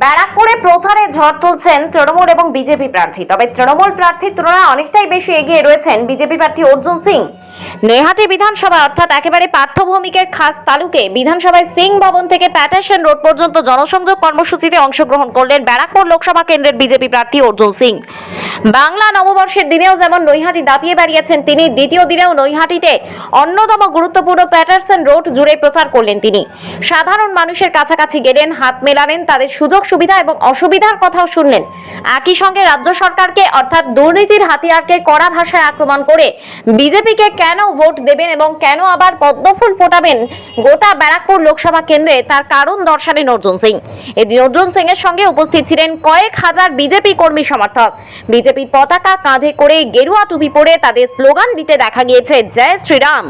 ব্যারাকপুরে প্রচারে ঝড় তুলছেন তৃণমূল এবং বিজেপি প্রার্থী। তবে তৃণমূল প্রার্থীর তুলনায় অনেকটাই বেশি এগিয়ে রয়েছেন বিজেপি প্রার্থী অর্জুন সিং। নৈহাটি বিধানসভা, অর্থাৎ একেবারে পার্থভৌমিকের খাস তালুকে বিধানসভায় সিং ভবন থেকে প্যাটারসন রোড পর্যন্ত জনসংযোগ কর্মসূচিতে অংশগ্রহণ করলেন ব্যারাকপুর লোকসভা কেন্দ্রের বিজেপি প্রার্থী অর্জুন সিং। বাংলা নববর্ষের দিনেও যেমন নৈহাটি দাপিয়ে বেরিয়েছেন তিনি, দ্বিতীয় দিনেও নৈহাটিতে অন্যতম গুরুত্বপূর্ণ প্যাটারসন রোড জুড়ে প্রচার করলেন তিনি। সাধারণ মানুষের কাছাকাছি গেলেন, হাত মেলালেন, তাদের সুযোগ সুবিধা এবং অসুবিধার কথাও শুনলেন। একই সঙ্গে রাজ্য সরকারকে, অর্থাৎ দুর্নীতির হাতিয়ারকে কড়া ভাষায় আক্রমণ করে বিজেপিকে কেন ভোট দেবেন এবং কেন আবার পদ্মফুল ফোটাবেন গোটা ব্যারাকপুর লোকসভা কেন্দ্রে, তার কারণ দর্শালেন অর্জুন সিং। এদিন অর্জুন সিং এর সঙ্গে উপস্থিত ছিলেন কয়েক হাজার বিজেপি কর্মী সমর্থক। বিজেপির পতাকা কাঁধে করে গেরুয়া টুপি পরে তাদের স্লোগান দিতে দেখা গিয়েছে জয় শ্রীরাম